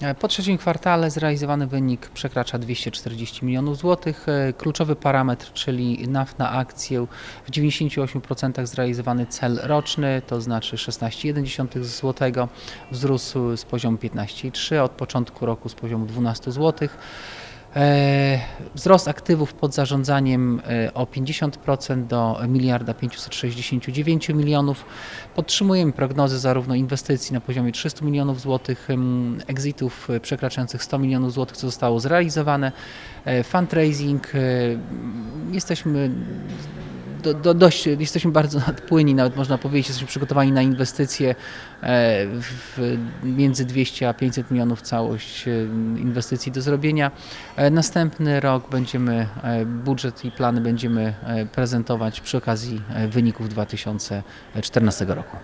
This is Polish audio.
E, Po trzecim kwartale zrealizowany wynik przekracza 240 milionów złotych. E, Kluczowy parametr, czyli NAV na akcję, w 98% zrealizowany cel roczny, to znaczy 16,1 zł, wzrósł z poziomu 15,3 od początku roku z poziomu 12 zł. E, Wzrost aktywów pod zarządzaniem e, o 50% do miliarda 569 milionów. Podtrzymujemy prognozy zarówno inwestycji na poziomie 300 milionów złotych, exitów e, przekraczających 100 milionów złotych, co zostało zrealizowane, fundraising. Jesteśmy do, do, dość, jesteśmy bardzo nadpłynni, nawet można powiedzieć, jesteśmy przygotowani na inwestycje e, w, między 200 a 500 milionów całość e, inwestycji do zrobienia. E, Następny rok będziemy, budżet i plany będziemy prezentować przy okazji wyników 2014 roku.